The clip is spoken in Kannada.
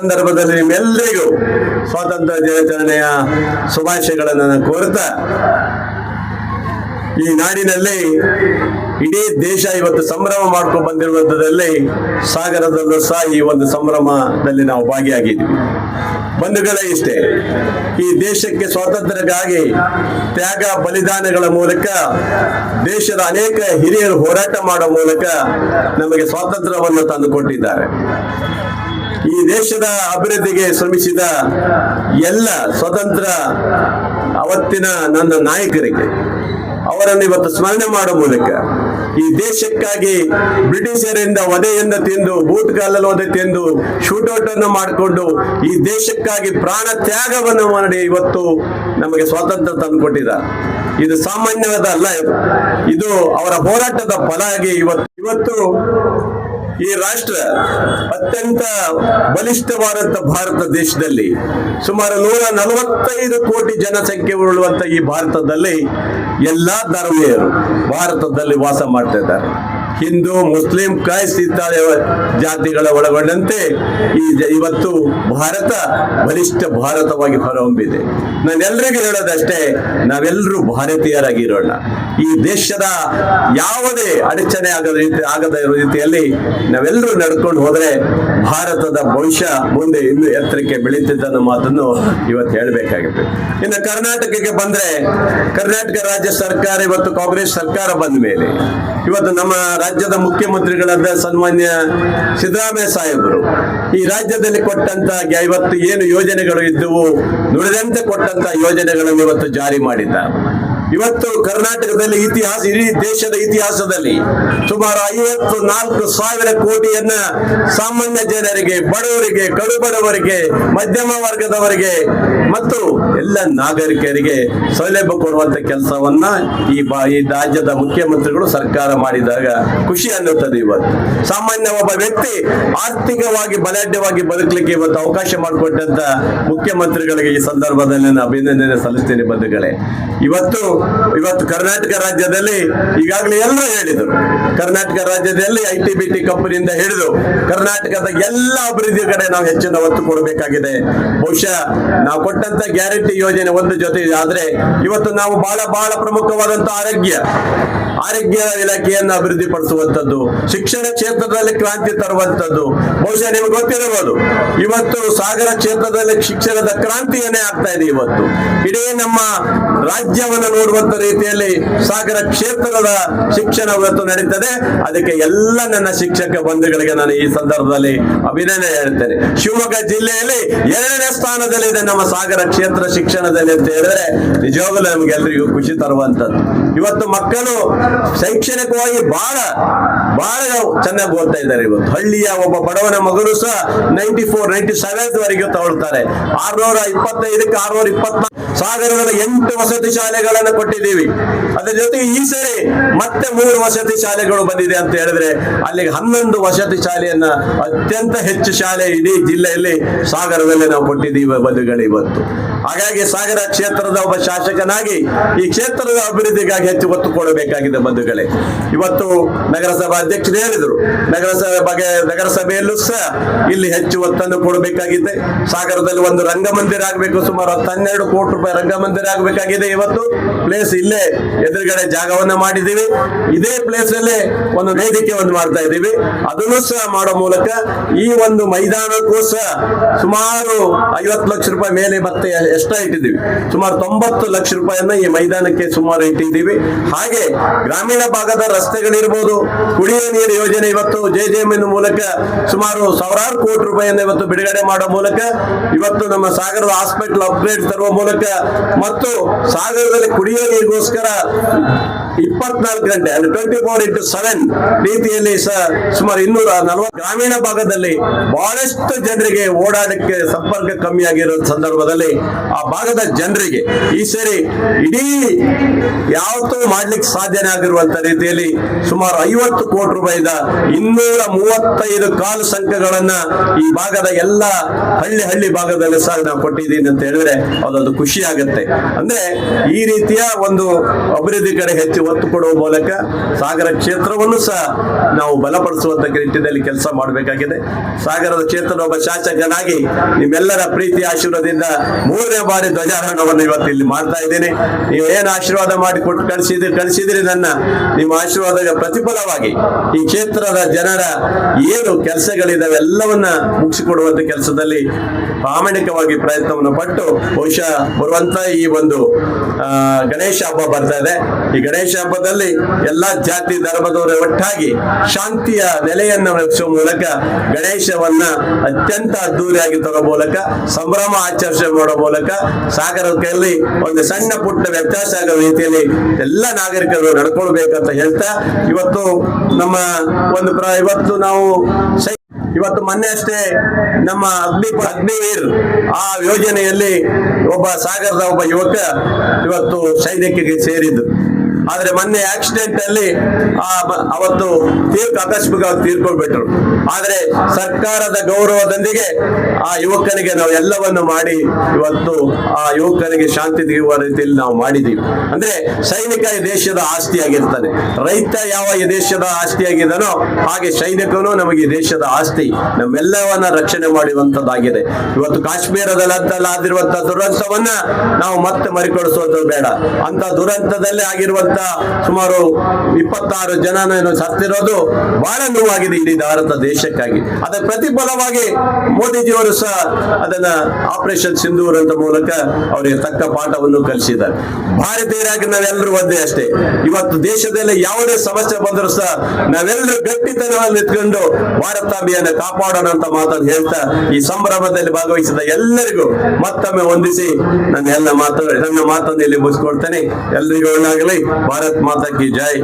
ಸಂದರ್ಭದಲ್ಲಿ ನಿಮ್ಮೆಲ್ಲರಿಗೂ ಸ್ವಾತಂತ್ರ್ಯ ದಿನಾಚರಣೆಯ ಶುಭಾಶಯಗಳನ್ನು ಕೋರುತ್ತ, ಈ ನಾಡಿನಲ್ಲಿ ಇಡೀ ದೇಶ ಇವತ್ತು ಸಂಭ್ರಮ ಮಾಡ್ಕೊಂಡು ಬಂದಿರುವಂಥದ್ದಲ್ಲಿ ಸಾಗರದಲ್ಲೂ ಸಹ ಈ ಒಂದು ಸಂಭ್ರಮದಲ್ಲಿ ನಾವು ಭಾಗಿಯಾಗಿದ್ದೀವಿ. ಬಂಧುಗಳೇ ಇಷ್ಟೇ, ಈ ದೇಶಕ್ಕೆ ಸ್ವಾತಂತ್ರ್ಯಕ್ಕಾಗಿ ತ್ಯಾಗ ಬಲಿದಾನಗಳ ಮೂಲಕ, ದೇಶದ ಅನೇಕ ಹಿರಿಯರು ಹೋರಾಟ ಮಾಡುವ ಮೂಲಕ ನಮಗೆ ಸ್ವಾತಂತ್ರ್ಯವನ್ನು ತಂದುಕೊಟ್ಟಿದ್ದಾರೆ. ಈ ದೇಶದ ಅಭಿವೃದ್ಧಿಗೆ ಶ್ರಮಿಸಿದ ಎಲ್ಲ ಸ್ವತಂತ್ರ ಅವತ್ತಿನ ನನ್ನ ನಾಯಕರಿಗೆ, ಅವರನ್ನು ಇವತ್ತು ಸ್ಮರಣೆ ಮಾಡುವ ಮೂಲಕ ಈ ದೇಶಕ್ಕಾಗಿ ಬ್ರಿಟಿಷರಿಂದ ವಧೆಯಿಂದ ತಿಂದು ಬೂಟ್ ಕಾಲಲ್ಲಿ ಒದೆ ತಿಂದು ಶೂಟೌಟ್ ಅನ್ನು ಮಾಡಿಕೊಂಡು ಈ ದೇಶಕ್ಕಾಗಿ ಪ್ರಾಣ ತ್ಯಾಗವನ್ನು ಮಾಡಿ ಇವತ್ತು ನಮಗೆ ಸ್ವಾತಂತ್ರ್ಯ ತಂದುಕೊಟ್ಟಿದ. ಇದು ಸಾಮಾನ್ಯವಾದ ಅಲ್ಲ ಇದು. ಇದು ಅವರ ಹೋರಾಟದ ಫಲ ಆಗಿ ಇವತ್ತು ಇವತ್ತು ಈ ರಾಷ್ಟ್ರ ಅತ್ಯಂತ ಬಲಿಷ್ಠವಾದಂತ ಭಾರತ ದೇಶದಲ್ಲಿ ಸುಮಾರು ನೂರ ನಲವತ್ತೈದು ಕೋಟಿ ಜನಸಂಖ್ಯೆ ಉಳ್ಳುವಂತ ಈ ಭಾರತದಲ್ಲಿ ಎಲ್ಲಾ ಧರ್ಮೀಯರು ಭಾರತದಲ್ಲಿ ವಾಸ ಮಾಡ್ತಾ ಇದ್ದಾರೆ. ಹಿಂದೂ, ಮುಸ್ಲಿಂ, ಕ್ರೈಸ್ತ ಇತ್ಯಾದಿ ಜಾತಿಗಳ ಒಳಗೊಂಡಂತೆ ಈ ಇವತ್ತು ಭಾರತ ಬಲಿಷ್ಠ ಭಾರತವಾಗಿ ಹೊರಹೊಮ್ಮಿದೆ. ನಾನೆಲ್ಲರಿಗೂ ಹೇಳೋದಷ್ಟೇ ನಾವೆಲ್ಲರೂ ಭಾರತೀಯರಾಗಿರೋಣ ಈ ದೇಶದ ಯಾವುದೇ ಅಡಚಣೆ ಆಗದ ರೀತಿ ಆಗದ ರೀತಿಯಲ್ಲಿ ನಾವೆಲ್ಲರೂ ನಡ್ಕೊಂಡು ಹೋದ್ರೆ ಭಾರತದ ಭವಿಷ್ಯ ಮುಂದೆ ಇನ್ನು ಎತ್ತರಕ್ಕೆ ಬೆಳೀತಿದ್ದ ಮಾತನ್ನು ಇವತ್ತು ಹೇಳಬೇಕಾಗುತ್ತೆ. ಇನ್ನು ಕರ್ನಾಟಕಕ್ಕೆ ಬಂದ್ರೆ, ಕರ್ನಾಟಕ ರಾಜ್ಯ ಸರ್ಕಾರ, ಇವತ್ತು ಕಾಂಗ್ರೆಸ್ ಸರ್ಕಾರ ಬಂದ ಮೇಲೆ, ಇವತ್ತು ನಮ್ಮ ರಾಜ್ಯದ ಮುಖ್ಯಮಂತ್ರಿಗಳಾದ ಸನ್ಮಾನ್ಯ ಸಿದ್ದರಾಮಯ್ಯ ಸಾಹೇಬರು, ಈ ರಾಜ್ಯದಲ್ಲಿ ಕೊಟ್ಟಂತ ಇವತ್ತು ಏನು ಯೋಜನೆಗಳು ಇದ್ದವು, ನುಡಿದಂತೆ ಕೊಟ್ಟಂತ ಯೋಜನೆಗಳನ್ನು ಇವತ್ತು ಜಾರಿ ಮಾಡಿದ್ದಾರೆ. ಇವತ್ತು ಕರ್ನಾಟಕದಲ್ಲಿ ಇತಿಹಾಸ, ಇಡೀ ದೇಶದ ಇತಿಹಾಸದಲ್ಲಿ ಸುಮಾರು ಐವತ್ತು ನಾಲ್ಕು ಸಾವಿರ ಕೋಟಿಯನ್ನ ಸಾಮಾನ್ಯ ಜನರಿಗೆ, ಬಡವರಿಗೆ, ಕಡುಬಡವರಿಗೆ, ಮಧ್ಯಮ ವರ್ಗದವರಿಗೆ ಮತ್ತು ಎಲ್ಲ ನಾಗರಿಕರಿಗೆ ಸೌಲಭ್ಯ ಕೊಡುವಂತ ಕೆಲಸವನ್ನ ಈ ರಾಜ್ಯದ ಮುಖ್ಯಮಂತ್ರಿಗಳು ಸರ್ಕಾರ ಮಾಡಿದಾಗ ಖುಷಿ ಅನ್ನುತ್ತದೆ ಇವತ್ತು. ಸಾಮಾನ್ಯ ಒಬ್ಬ ವ್ಯಕ್ತಿ ಆರ್ಥಿಕವಾಗಿ ಬಲಾಢ್ಯವಾಗಿ ಬದುಕಲಿಕ್ಕೆ ಇವತ್ತು ಅವಕಾಶ ಮಾಡಿಕೊಟ್ಟಂತ ಮುಖ್ಯಮಂತ್ರಿಗಳಿಗೆ ಈ ಸಂದರ್ಭದಲ್ಲಿ ನಾನು ಅಭಿನಂದನೆ ಸಲ್ಲಿಸ್ತೇನೆ ಬಂಧುಗಳೇ. ಇವತ್ತು ಇವತ್ತು ಕರ್ನಾಟಕ ರಾಜ್ಯದಲ್ಲಿ ಈಗಾಗಲೇ ಎಲ್ಲರೂ ಹೇಳಿದರು. ಕರ್ನಾಟಕ ರಾಜ್ಯದಲ್ಲಿ ಐ ಟಿ ಕಂಪನಿಯಿಂದ ಹಿಡಿದು ಕರ್ನಾಟಕದ ಎಲ್ಲ ಅಭಿವೃದ್ಧಿ ಕಡೆ ನಾವು ಹೆಚ್ಚಿನ ಒತ್ತು ಕೊಡಬೇಕಾಗಿದೆ. ಬಹುಶಃ ನಾವು ಕೊಟ್ಟಂತ ಗ್ಯಾರಂಟಿ ಯೋಜನೆ ಒಂದು ಜೊತೆ ಆದ್ರೆ ಇವತ್ತು ನಾವು ಬಹಳ ಬಹಳ ಪ್ರಮುಖವಾದಂತಹ ಆರೋಗ್ಯ. ಆರೋಗ್ಯ ಇಲಾಖೆಯನ್ನು ಅಭಿವೃದ್ಧಿ ಪಡಿಸುವಂತದ್ದು ಶಿಕ್ಷಣ ಕ್ಷೇತ್ರದಲ್ಲಿ ಕ್ರಾಂತಿ ತರುವಂತದ್ದು ಬಹುಶಃ ನಿಮ್ಗೆ ಗೊತ್ತಿರಬಹುದು. ಇವತ್ತು ಸಾಗರ ಕ್ಷೇತ್ರದಲ್ಲಿ ಶಿಕ್ಷಣದ ಕ್ರಾಂತಿಯನ್ನೇ ಆಗ್ತಾ ಇದೆ ಇವತ್ತು. ಇಡೀ ನಮ್ಮ ರಾಜ್ಯವನ್ನು ನೋಡುವಂತ ರೀತಿಯಲ್ಲಿ ಸಾಗರ ಕ್ಷೇತ್ರದ ಶಿಕ್ಷಣ ಇವತ್ತು ನಡೀತದೆ. ಅದಕ್ಕೆ ಎಲ್ಲ ನನ್ನ ಶಿಕ್ಷಕ ಬಂಧುಗಳಿಗೆ ನಾನು ಈ ಸಂದರ್ಭದಲ್ಲಿ ಅಭಿನಂದನೆ ಹೇಳ್ತೇನೆ. ಶಿವಮೊಗ್ಗ ಜಿಲ್ಲೆಯಲ್ಲಿ ಎರಡನೇ ಸ್ಥಾನದಲ್ಲಿದೆ ನಮ್ಮ ಸಾಗರ ಕ್ಷೇತ್ರ ಶಿಕ್ಷಣದಲ್ಲಿ ಅಂತ ಹೇಳಿದ್ರೆ ನಿಜವಾಗಲೂ ನಮ್ಗೆಲ್ಲರಿಗೂ ಖುಷಿ ತರುವಂತದ್ದು ಇವತ್ತು ಮಕ್ಕಳು ಶೈಕ್ಷಣಿಕವಾಗಿ ಬಹಳ ಬಹಳ ಚೆನ್ನಾಗಿ ಓದ್ತಾ ಇದ್ದಾರೆ ಇವತ್ತು. ಹಳ್ಳಿಯ ಒಬ್ಬ ಬಡವನ ಮಗರು ಸಹ ನೈಂಟಿ ಫೋರ್ ನೈಂಟಿ ಸೆವೆನ್ ವರೆಗೆ ತಗೊಳ್ತಾರೆ ಆರ್ನೂರ ಇಪ್ಪತ್ತೈದಕ್ಕೆ ಆರ್ನೂರ ಇಪ್ಪತ್ನಾಲ್ಕು ಸಾಗರದಲ್ಲಿ ಎಂಟು ವಸತಿ ಶಾಲೆಗಳನ್ನು ಕೊಟ್ಟಿದ್ದೀವಿ. ಅದರ ಜೊತೆಗೆ ಈ ಸರಿ ಮತ್ತೆ ಮೂರು ವಸತಿ ಶಾಲೆಗಳು ಬಂದಿದೆ ಅಂತ ಹೇಳಿದ್ರೆ ಅಲ್ಲಿಗೆ ಹನ್ನೊಂದು ವಸತಿ ಶಾಲೆಯನ್ನ ಅತ್ಯಂತ ಹೆಚ್ಚು ಶಾಲೆ ಇಡೀ ಜಿಲ್ಲೆಯಲ್ಲಿ ಸಾಗರದಲ್ಲಿ ನಾವು ಕೊಟ್ಟಿದ್ದೀವಿ ಬಂಧುಗಳು ಇವತ್ತು. ಹಾಗಾಗಿ ಸಾಗರ ಕ್ಷೇತ್ರದ ಒಬ್ಬ ಶಾಸಕನಾಗಿ ಈ ಕ್ಷೇತ್ರದ ಅಭಿವೃದ್ಧಿಗಾಗಿ ಹೆಚ್ಚು ಒತ್ತು ಕೊಡಬೇಕಾಗಿದೆ. ಬಂಧುಗಳೇ, ಇವತ್ತು ನಗರಸಭಾ ಅಧ್ಯಕ್ಷರು ಹೇಳಿದರು, ನಗರಸಭೆ ಬಗ್ಗೆ, ನಗರಸಭೆಯಲ್ಲೂ ಸಹ ಇಲ್ಲಿ ಹೆಚ್ಚು ಒತ್ತನ್ನು ಕೊಡಬೇಕಾಗಿದೆ. ಸಾಗರದಲ್ಲಿ ಒಂದು ರಂಗಮಂದಿರ ಆಗಬೇಕು, ಸುಮಾರು ಹನ್ನೆರಡು ಕೋಟಿ ರೂಪಾಯಿ ರಂಗಮಂದಿರ ಆಗಬೇಕಾಗಿದೆ ಇವತ್ತು. ಪ್ಲೇಸ್ ಇಲ್ಲೇ ಎದುರುಗಡೆ ಜಾಗವನ್ನ ಮಾಡಿದ್ದೀವಿ. ಇದೇ ಪ್ಲೇಸ್ ಅಲ್ಲೇ ಒಂದು ವೇದಿಕೆ ಒಂದು ಮಾಡ್ತಾ ಇದ್ದೀವಿ. ಅದನ್ನು ಸಹ ಮಾಡೋ ಮೂಲಕ ಈ ಒಂದು ಮೈದಾನಕ್ಕೂ ಸಹ ಸುಮಾರು ಐವತ್ತು ಲಕ್ಷ ರೂಪಾಯಿ ಮೇಲೆ ಮತ್ತೆ ಎಷ್ಟ ಇಟ್ಟಿದ್ದೀವಿ. ಸುಮಾರು ತೊಂಬತ್ತು ಲಕ್ಷ ರೂಪಾಯಿಯನ್ನ ಈ ಮೈದಾನಕ್ಕೆ ಸುಮಾರು ಇಟ್ಟಿದ್ದೀವಿ. ಹಾಗೆ ಗ್ರಾಮೀಣ ಭಾಗದ ರಸ್ತೆಗಳಿರ್ಬೋದು ಕುಡಿಯುವ ನೀರು ಯೋಜನೆ ಇವತ್ತು ಜೆ ಜೆ ಮೂಲಕ ಸುಮಾರು ಸಾವಿರಾರು ಕೋಟಿ ರೂಪಾಯಿಯನ್ನು ಇವತ್ತು ಬಿಡುಗಡೆ ಮಾಡೋ ಮೂಲಕ ಇವತ್ತು ನಮ್ಮ ಸಾಗರದ ಹಾಸ್ಪಿಟಲ್ ಅಪ್ಗ್ರೇಡ್ ತರುವ ಮೂಲಕ ಮತ್ತು ಸಾಗರದಲ್ಲಿ ಕುಡಿಯುವ ನೀರಿಗೋಸ್ಕರ ಇಪ್ಪತ್ನಾಲ್ಕು ಗಂಟೆ ಅಂದ್ರೆ ಟ್ವೆಂಟಿ ಫೋರ್ ಇಂಟು ಸೆವೆನ್ ರೀತಿಯಲ್ಲಿ ಸುಮಾರು ಇನ್ನೂರ ನಲವತ್ತು ಗ್ರಾಮೀಣ ಭಾಗದಲ್ಲಿ ಬಹಳಷ್ಟು ಜನರಿಗೆ ಓಡಾಡಕ್ಕೆ ಸಂಪರ್ಕ ಕಮ್ಮಿ ಆಗಿರೋ ಸಂದರ್ಭದಲ್ಲಿ ಆ ಭಾಗದ ಜನರಿಗೆ ಈ ಸರಿ ಇಡೀ ಯಾವತ್ತೂ ಮಾಡ್ಲಿಕ್ಕೆ ಸಾಧ್ಯನೇ ಆಗಿರುವಂತ ರೀತಿಯಲ್ಲಿ ಸುಮಾರು ಐವತ್ತು ಕೋಟಿ ರೂಪಾಯಿದ ಇನ್ನೂರ ಮೂವತ್ತೈದು ಕಾಲು ಸಂಖ್ಯೆಗಳನ್ನ ಈ ಭಾಗದ ಎಲ್ಲ ಹಳ್ಳಿ ಹಳ್ಳಿ ಭಾಗದಲ್ಲಿ ಸಹ ನಾವು ಕೊಟ್ಟಿದ್ದೀನಿ ಅಂತ ಹೇಳಿದ್ರೆ ಅದೊಂದು ಖುಷಿ ಆಗುತ್ತೆ. ಅಂದ್ರೆ ಈ ರೀತಿಯ ಒಂದು ಅಭಿವೃದ್ಧಿ ಕಡೆ ಹೆಚ್ಚು ರೀತಿ ಒತ್ತು ಕೊಡುವ ಮೂಲಕ ಸಾಗರ ಕ್ಷೇತ್ರವನ್ನು ಸಹ ನಾವು ಬಲಪಡಿಸುವಂತ ನಿಟ್ಟಿನಲ್ಲಿ ಕೆಲಸ ಮಾಡಬೇಕಾಗಿದೆ. ಸಾಗರದ ಕ್ಷೇತ್ರದ ಒಬ್ಬ ಶಾಸಕನಾಗಿ ನಿಮ್ಮೆಲ್ಲರ ಪ್ರೀತಿ ಆಶೀರ್ವಾದದಿಂದ ಮೂರನೇ ಬಾರಿ ಧ್ವಜಾರೋಹಣವನ್ನು ಇವತ್ತು ಇಲ್ಲಿ ಮಾಡ್ತಾ ಇದ್ದೀನಿ. ನೀವು ಏನು ಆಶೀರ್ವಾದ ಮಾಡಿ ಕೊಟ್ಟು ಕಳಿಸಿದ್ರಿ ಕಳಿಸಿದ್ರಿ ನನ್ನ ನಿಮ್ಮ ಆಶೀರ್ವಾದದ ಪ್ರತಿಫಲವಾಗಿ ಈ ಕ್ಷೇತ್ರದ ಜನರ ಏನು ಕೆಲಸಗಳಿದಾವೆ ಎಲ್ಲವನ್ನ ಮುಗಿಸಿಕೊಡುವಂತ ಕೆಲಸದಲ್ಲಿ ಪ್ರಾಮಾಣಿಕವಾಗಿ ಪ್ರಯತ್ನವನ್ನು ಪಟ್ಟು ಬಹುಶಃ ಬರುವಂತ ಈ ಒಂದು ಗಣೇಶ ಹಬ್ಬ ಬರ್ತಾ ಇದೆ. ಈ ಗಣೇಶ ಹಬ್ಬದಲ್ಲಿ ಎಲ್ಲಾ ಜಾತಿ ಧರ್ಮದವರ ಒಟ್ಟಾಗಿ ಶಾಂತಿಯ ನೆಲೆಯನ್ನು ರಕ್ಷಿಸುವ ಮೂಲಕ ಗಣೇಶವನ್ನ ಅತ್ಯಂತ ಅದ್ದೂರಿಯಾಗಿ ತರೋ ಮೂಲಕ, ಸಂಭ್ರಮ ಆಚರಣೆ ಮಾಡೋ ಮೂಲಕ ಸಾಗರದಲ್ಲಿ ಒಂದು ಸಣ್ಣ ಪುಟ್ಟ ವ್ಯತ್ಯಾಸ ಆಗೋ ರೀತಿಯಲ್ಲಿ ಎಲ್ಲ ನಾಗರಿಕರು ನಡ್ಕೊಳ್ಬೇಕಂತ ಹೇಳ್ತಾ, ಇವತ್ತು ನಮ್ಮ ಒಂದು ಇವತ್ತು ನಾವು ಇವತ್ತು ಮೊನ್ನೆ ಅಷ್ಟೇ ನಮ್ಮ ಅಗ್ನಿ ಅಗ್ನಿವೀರ್ ಆ ಯೋಜನೆಯಲ್ಲಿ ಒಬ್ಬ ಸಾಗರದ ಒಬ್ಬ ಯುವಕ ಇವತ್ತು ಸೈನ್ಯಕ್ಕೆ ಸೇರಿದ್ದು. ಆದ್ರೆ ಮೊನ್ನೆ ಆಕ್ಸಿಡೆಂಟ್ ಅಲ್ಲಿ ಅವತ್ತು ತೀರ್ಪು ಆಕಸ್ಮಿಕವಾಗಿ ತೀರ್ಕೊಂಡ್ಬಿಟ್ರು ಆದ್ರೆ ಸರ್ಕಾರದ ಗೌರವದೊಂದಿಗೆ ಆ ಯುವಕನಿಗೆ ನಾವು ಎಲ್ಲವನ್ನು ಮಾಡಿ ಇವತ್ತು ಆ ಯುವಕನಿಗೆ ಶಾಂತಿ ತೆಗೆಯುವ ರೀತಿಯಲ್ಲಿ ನಾವು ಮಾಡಿದೀವಿ. ಅಂದ್ರೆ ಸೈನಿಕ ಈ ದೇಶದ ಆಸ್ತಿಯಾಗಿರ್ತಾನೆ. ರೈತ ಯಾವ ಈ ದೇಶದ ಆಸ್ತಿಯಾಗಿದ್ದಾನೋ ಹಾಗೆ ಸೈನಿಕನು ನಮಗೆ ಈ ದೇಶದ ಆಸ್ತಿ. ನಮ್ಮೆಲ್ಲವನ್ನ ರಕ್ಷಣೆ ಮಾಡುವಂತದ್ದಾಗಿದೆ ಇವತ್ತು ಕಾಶ್ಮೀರದಲ್ಲಿ ಆದಿರುವಂತಹ ದುರಂತವನ್ನ ನಾವು ಮತ್ತೆ ಮರಿಕೊಳಿಸೋದು ಬೇಡ. ಅಂತ ದುರಂತದಲ್ಲಿ ಆಗಿರುವಂತ ಸುಮಾರು ಇಪ್ಪತ್ತಾರು ಜನ ಸತ್ತಿರೋದು ಬಹಳ ನೋವಾಗಿದೆ ಇಡೀ ಭಾರತ ದೇಶಕ್ಕಾಗಿ. ಅದರ ಪ್ರತಿಫಲವಾಗಿ ಮೋದಿಜಿಯವರು ಸಹ ಅದನ್ನ ಆಪರೇಷನ್ ಸಿಂಧೂರ್ ಅಂತ ಮೂಲಕ ಅವರಿಗೆ ತಕ್ಕ ಪಾಠವನ್ನು ಕಲಿಸಿದ್ದಾರೆ. ಭಾರತೀಯರಾಗಿ ನಾವೆಲ್ಲರೂ ಒಂದೇ ಅಷ್ಟೇ. ಇವತ್ತು ದೇಶದಲ್ಲಿ ಯಾವುದೇ ಸಮಸ್ಯೆ ಬಂದರೂ ಸಹ ನಾವೆಲ್ಲರೂ ಗಟ್ಟಿತನವನ್ನು ನಿಂತ್ಕೊಂಡು ಭಾರತಾಂಬೆಯನ್ನು ಕಾಪಾಡೋಣ ಅಂತ ಮಾತನ್ನು ಹೇಳ್ತಾ ಈ ಸಂಭ್ರಮದಲ್ಲಿ ಭಾಗವಹಿಸಿದ ಎಲ್ಲರಿಗೂ ಮತ್ತೊಮ್ಮೆ ಹೊಂದಿಸಿ ನನ್ನ ಎಲ್ಲ ಮಾತು ನನ್ನ ಮಾತನ್ನು ಇಲ್ಲಿ ಮುಗಿಸ್ಕೊಳ್ತೇನೆ. ಎಲ್ಲರಿಗೂ ಒಳ್ಳಾಗಲಿ. ಭಾರತ್ ಮಾತಾ ಕಿ ಜೈ